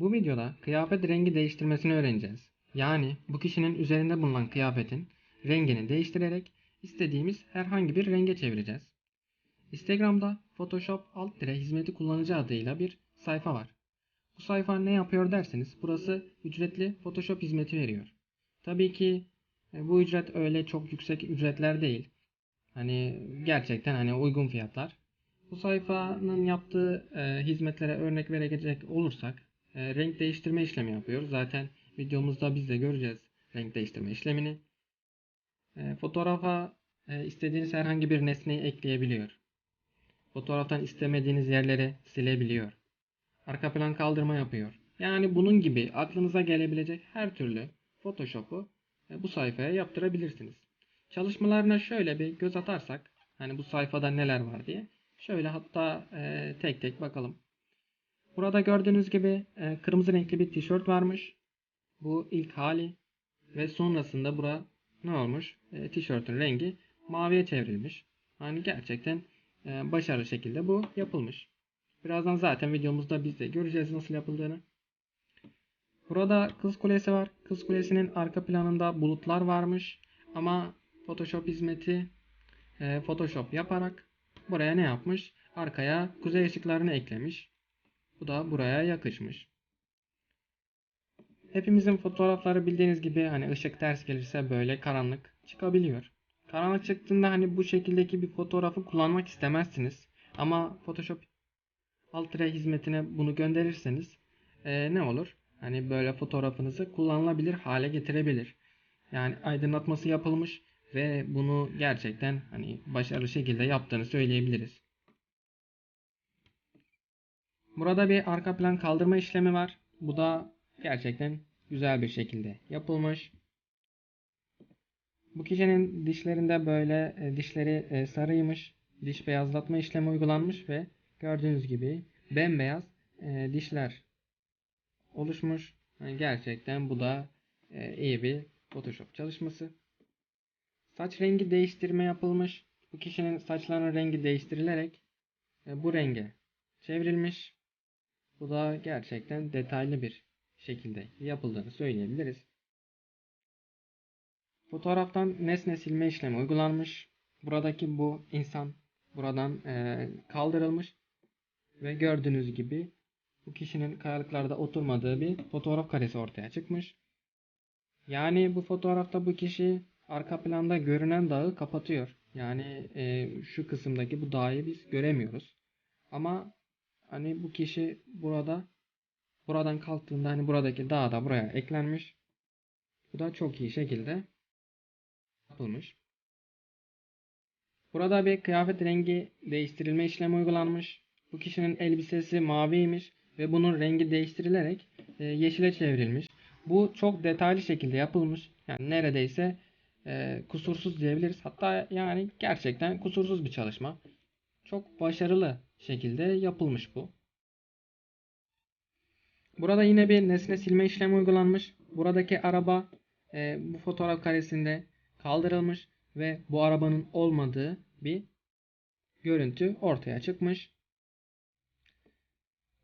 Bu videoda kıyafet rengi değiştirmesini öğreneceğiz. Yani bu kişinin üzerinde bulunan kıyafetin rengini değiştirerek istediğimiz herhangi bir renge çevireceğiz. Instagram'da Photoshop alt dire hizmeti kullanıcı adıyla bir sayfa var. Bu sayfa ne yapıyor derseniz burası ücretli Photoshop hizmeti veriyor. Tabii ki e, bu ücret öyle çok yüksek ücretler değil. Hani gerçekten hani uygun fiyatlar. Bu sayfanın yaptığı e, hizmetlere örnek verecek olursak e, renk değiştirme işlemi yapıyor. Zaten videomuzda biz de göreceğiz renk değiştirme işlemini. E, fotoğrafa e, istediğiniz herhangi bir nesneyi ekleyebiliyor. Fotoğraftan istemediğiniz yerleri silebiliyor. Arka plan kaldırma yapıyor. Yani bunun gibi aklınıza gelebilecek her türlü Photoshop'u e, bu sayfaya yaptırabilirsiniz. Çalışmalarına şöyle bir göz atarsak hani bu sayfada neler var diye şöyle hatta e, tek tek bakalım. Burada gördüğünüz gibi e, kırmızı renkli bir tişört varmış. Bu ilk hali ve sonrasında bura ne olmuş? E, tişörtün rengi maviye çevrilmiş. Hani gerçekten e, başarılı şekilde bu yapılmış. Birazdan zaten videomuzda biz de göreceğiz nasıl yapıldığını. Burada Kız Kulesi var. Kız Kulesi'nin arka planında bulutlar varmış. Ama Photoshop hizmeti e, Photoshop yaparak buraya ne yapmış? Arkaya kuzey ışıklarını eklemiş. Bu da buraya yakışmış. Hepimizin fotoğrafları bildiğiniz gibi hani ışık ters gelirse böyle karanlık çıkabiliyor. Karanlık çıktığında hani bu şekildeki bir fotoğrafı kullanmak istemezsiniz. Ama Photoshop Alt hizmetine bunu gönderirseniz e, ne olur? Hani böyle fotoğrafınızı kullanılabilir hale getirebilir. Yani aydınlatması yapılmış ve bunu gerçekten hani başarılı şekilde yaptığını söyleyebiliriz. Burada bir arka plan kaldırma işlemi var. Bu da gerçekten güzel bir şekilde yapılmış. Bu kişinin dişlerinde böyle e, dişleri e, sarıymış. Diş beyazlatma işlemi uygulanmış ve gördüğünüz gibi bembeyaz e, dişler oluşmuş. Yani gerçekten bu da iyi bir Photoshop çalışması. Saç rengi değiştirme yapılmış. Bu kişinin saçlarının rengi değiştirilerek bu renge çevrilmiş. Bu da gerçekten detaylı bir şekilde yapıldığını söyleyebiliriz. Fotoğraftan nesne silme işlemi uygulanmış. Buradaki bu insan buradan e, kaldırılmış ve gördüğünüz gibi bu kişinin kayalıklarda oturmadığı bir fotoğraf karesi ortaya çıkmış. Yani bu fotoğrafta bu kişi arka planda görünen dağı kapatıyor. Yani e, şu kısımdaki bu dağı biz göremiyoruz. Ama hani bu kişi burada buradan kalktığında hani buradaki dağ da buraya eklenmiş. Bu da çok iyi şekilde yapılmış. Burada bir kıyafet rengi değiştirilme işlemi uygulanmış. Bu kişinin elbisesi maviymiş ve bunun rengi değiştirilerek e, yeşile çevrilmiş. Bu çok detaylı şekilde yapılmış. Yani neredeyse e, kusursuz diyebiliriz. Hatta yani gerçekten kusursuz bir çalışma. Çok başarılı şekilde yapılmış bu. Burada yine bir nesne silme işlemi uygulanmış. Buradaki araba e, bu fotoğraf karesinde kaldırılmış ve bu arabanın olmadığı bir görüntü ortaya çıkmış.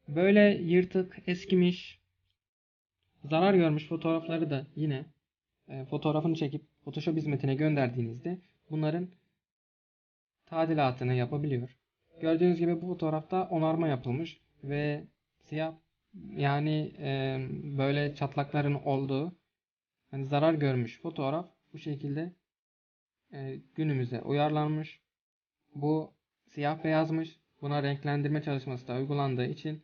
Böyle yırtık, eskimiş, zarar görmüş fotoğrafları da yine e, fotoğrafını çekip Photoshop hizmetine gönderdiğinizde bunların tadilatını yapabiliyor. Gördüğünüz gibi bu fotoğrafta onarma yapılmış ve siyah yani e, böyle çatlakların olduğu yani zarar görmüş fotoğraf bu şekilde e, günümüze uyarlanmış. Bu siyah beyazmış. Buna renklendirme çalışması da uygulandığı için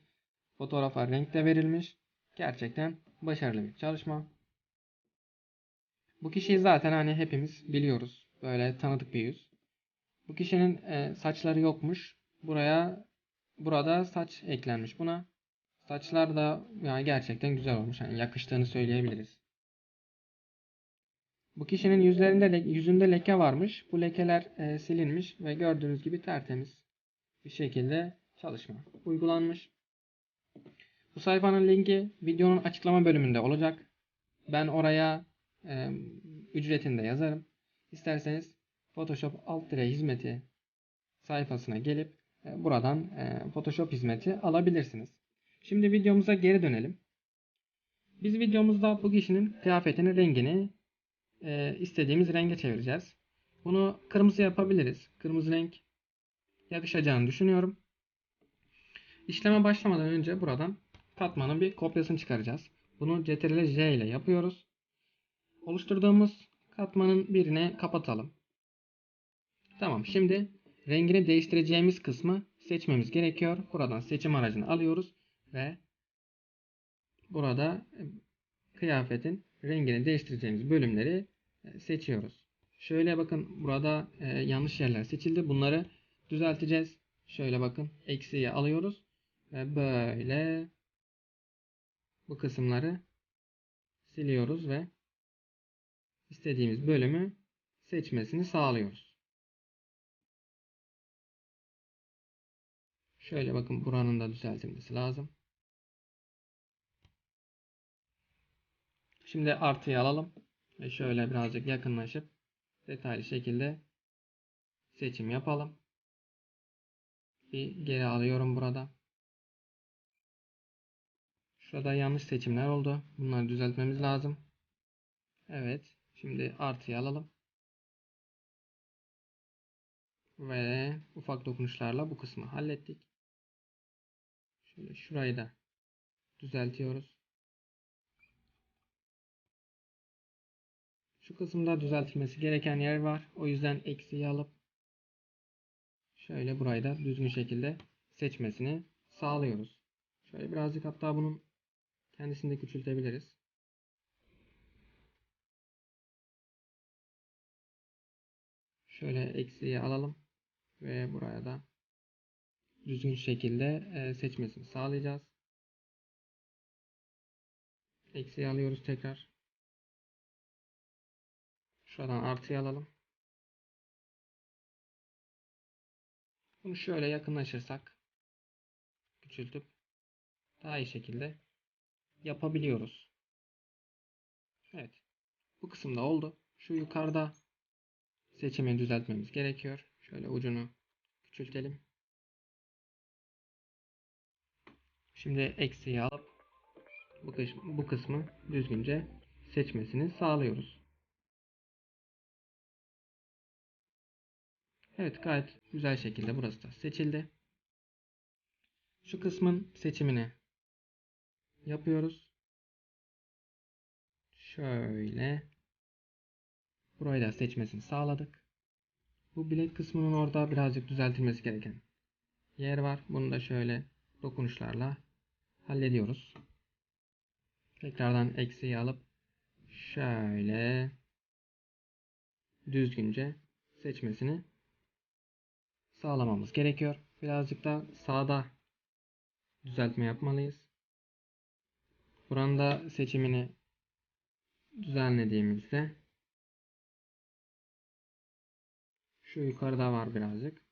fotoğrafa renk de verilmiş. Gerçekten başarılı bir çalışma. Bu kişiyi zaten hani hepimiz biliyoruz. Böyle tanıdık bir yüz. Bu kişinin e, saçları yokmuş. Buraya burada saç eklenmiş buna. Saçlar da yani gerçekten güzel olmuş. Yani yakıştığını söyleyebiliriz. Bu kişinin yüzlerinde yüzünde leke varmış. Bu lekeler e, silinmiş ve gördüğünüz gibi tertemiz bir şekilde çalışma uygulanmış. Bu sayfanın linki videonun açıklama bölümünde olacak. Ben oraya e, ücretini de yazarım. İsterseniz Photoshop alt dire hizmeti sayfasına gelip buradan e, Photoshop hizmeti alabilirsiniz. Şimdi videomuza geri dönelim. Biz videomuzda bu kişinin kıyafetinin rengini e, istediğimiz renge çevireceğiz. Bunu kırmızı yapabiliriz. Kırmızı renk yakışacağını düşünüyorum. İşleme başlamadan önce buradan katmanın bir kopyasını çıkaracağız. Bunu Ctrl J ile yapıyoruz. Oluşturduğumuz katmanın birine kapatalım. Tamam şimdi rengini değiştireceğimiz kısmı seçmemiz gerekiyor. Buradan seçim aracını alıyoruz ve burada e, kıyafetin rengini değiştireceğimiz bölümleri e, seçiyoruz. Şöyle bakın burada e, yanlış yerler seçildi. Bunları düzelteceğiz. Şöyle bakın eksiği alıyoruz ve böyle bu kısımları siliyoruz ve istediğimiz bölümü seçmesini sağlıyoruz. Şöyle bakın buranın da düzeltilmesi lazım. Şimdi artıyı alalım ve şöyle birazcık yakınlaşıp detaylı şekilde seçim yapalım. Bir geri alıyorum burada. Şurada yanlış seçimler oldu. Bunları düzeltmemiz lazım. Evet. Şimdi artıyı alalım. Ve ufak dokunuşlarla bu kısmı hallettik. Şurayı da düzeltiyoruz. Şu kısımda düzeltilmesi gereken yer var. O yüzden eksiği alıp şöyle burayı da düzgün şekilde seçmesini sağlıyoruz. Şöyle birazcık hatta bunun kendisini de küçültebiliriz. Şöyle eksiği alalım ve buraya da düzgün şekilde e, seçmesini sağlayacağız. Eksiği alıyoruz tekrar. Şuradan artıyı alalım. Bunu şöyle yakınlaşırsak küçültüp daha iyi şekilde yapabiliyoruz. Evet. Bu kısımda oldu. Şu yukarıda seçimi düzeltmemiz gerekiyor. Şöyle ucunu küçültelim. Şimdi eksiği alıp bu, kısmı, bu kısmı düzgünce seçmesini sağlıyoruz. Evet gayet güzel şekilde burası da seçildi. Şu kısmın seçimini yapıyoruz. Şöyle burayı da seçmesini sağladık. Bu bilek kısmının orada birazcık düzeltilmesi gereken yer var. Bunu da şöyle dokunuşlarla hallediyoruz. Tekrardan eksiği alıp şöyle düzgünce seçmesini sağlamamız gerekiyor. Birazcık da sağda düzeltme yapmalıyız. Buranın da seçimini düzenlediğimizde şu yukarıda var birazcık.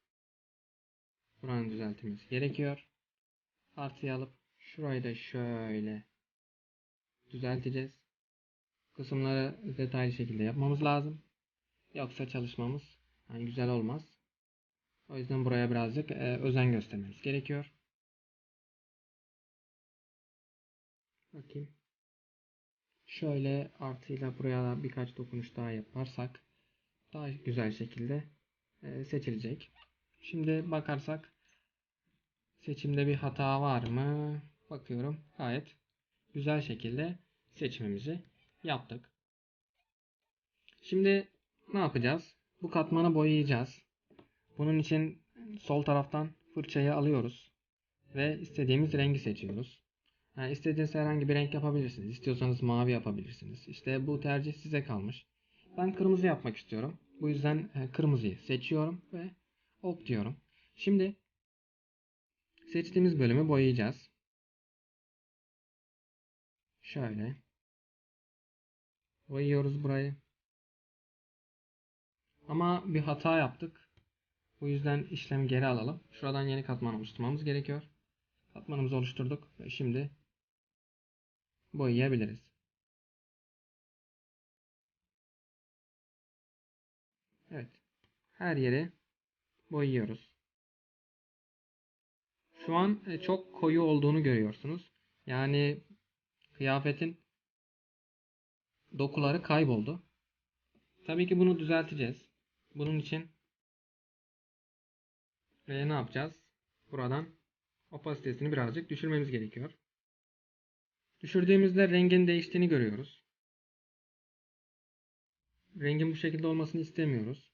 Buranın düzeltilmesi gerekiyor. Artıyı alıp şurayı da şöyle düzelteceğiz. Kısımları detaylı şekilde yapmamız lazım. Yoksa çalışmamız yani güzel olmaz. O yüzden buraya birazcık e, özen göstermemiz gerekiyor. Bakayım. Şöyle artıyla buraya da birkaç dokunuş daha yaparsak daha güzel şekilde e, seçilecek. Şimdi bakarsak seçimde bir hata var mı? Bakıyorum. Gayet güzel şekilde seçimimizi yaptık. Şimdi ne yapacağız? Bu katmanı boyayacağız. Bunun için sol taraftan fırçayı alıyoruz ve istediğimiz rengi seçiyoruz. Yani istediğiniz herhangi bir renk yapabilirsiniz. İstiyorsanız mavi yapabilirsiniz. İşte bu tercih size kalmış. Ben kırmızı yapmak istiyorum. Bu yüzden e, kırmızıyı seçiyorum ve ok diyorum. Şimdi seçtiğimiz bölümü boyayacağız. Şöyle. Boyuyoruz burayı. Ama bir hata yaptık. Bu yüzden işlemi geri alalım. Şuradan yeni katman oluşturmamız gerekiyor. Katmanımızı oluşturduk ve şimdi boyayabiliriz. Evet. Her yeri boyuyoruz. Şu an e, çok koyu olduğunu görüyorsunuz. Yani kıyafetin dokuları kayboldu. Tabii ki bunu düzelteceğiz. Bunun için e, ne yapacağız? Buradan opasitesini birazcık düşürmemiz gerekiyor. Düşürdüğümüzde rengin değiştiğini görüyoruz. Rengin bu şekilde olmasını istemiyoruz.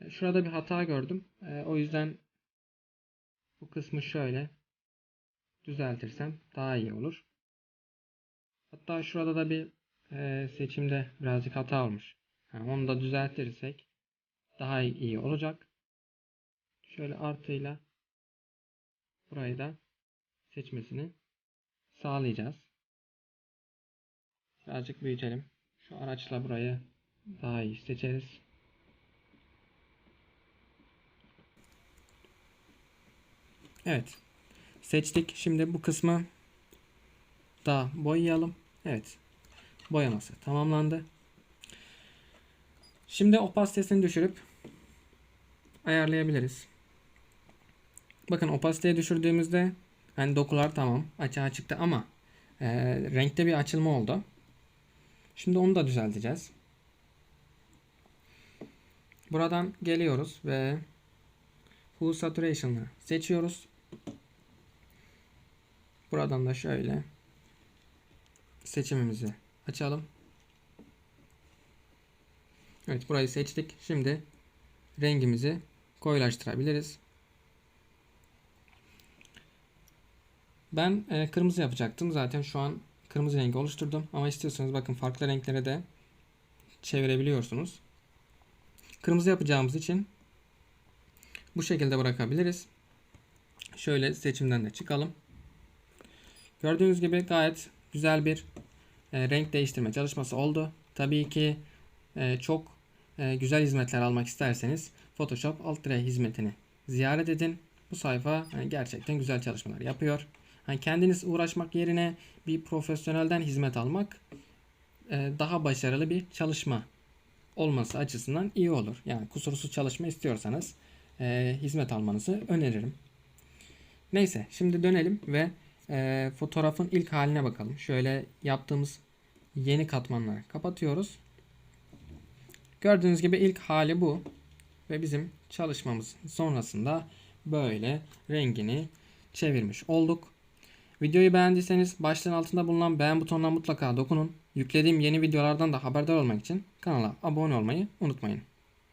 E, Şurada bir hata gördüm. E, O yüzden bu kısmı şöyle düzeltirsem daha iyi olur. Hatta şurada da bir e, seçimde birazcık hata olmuş. Yani onu da düzeltirsek daha iyi olacak. Şöyle artıyla burayı da seçmesini sağlayacağız. Birazcık büyütelim. Şu araçla burayı daha iyi seçeriz. Evet. Seçtik. Şimdi bu kısmı da boyayalım. Evet. Boyaması tamamlandı. Şimdi opasitesini düşürüp ayarlayabiliriz. Bakın opasiteyi düşürdüğümüzde hani dokular tamam açığa çıktı ama e, renkte bir açılma oldu. Şimdi onu da düzelteceğiz. Buradan geliyoruz ve Hue Saturation'ı seçiyoruz. Buradan da şöyle seçimimizi açalım. Evet burayı seçtik. Şimdi rengimizi koyulaştırabiliriz. Ben e, kırmızı yapacaktım. Zaten şu an kırmızı rengi oluşturdum. Ama istiyorsanız bakın farklı renklere de çevirebiliyorsunuz. Kırmızı yapacağımız için bu şekilde bırakabiliriz. Şöyle seçimden de çıkalım. Gördüğünüz gibi gayet güzel bir e, renk değiştirme çalışması oldu. Tabii ki e, çok e, güzel hizmetler almak isterseniz Photoshop Ultra hizmetini ziyaret edin. Bu sayfa hani gerçekten güzel çalışmalar yapıyor. Hani kendiniz uğraşmak yerine bir profesyonelden hizmet almak e, daha başarılı bir çalışma olması açısından iyi olur. Yani kusursuz çalışma istiyorsanız e, hizmet almanızı öneririm. Neyse şimdi dönelim ve e, fotoğrafın ilk haline bakalım. Şöyle yaptığımız yeni katmanları kapatıyoruz. Gördüğünüz gibi ilk hali bu. Ve bizim çalışmamız sonrasında böyle rengini çevirmiş olduk. Videoyu beğendiyseniz başlığın altında bulunan beğen butonuna mutlaka dokunun. Yüklediğim yeni videolardan da haberdar olmak için kanala abone olmayı unutmayın.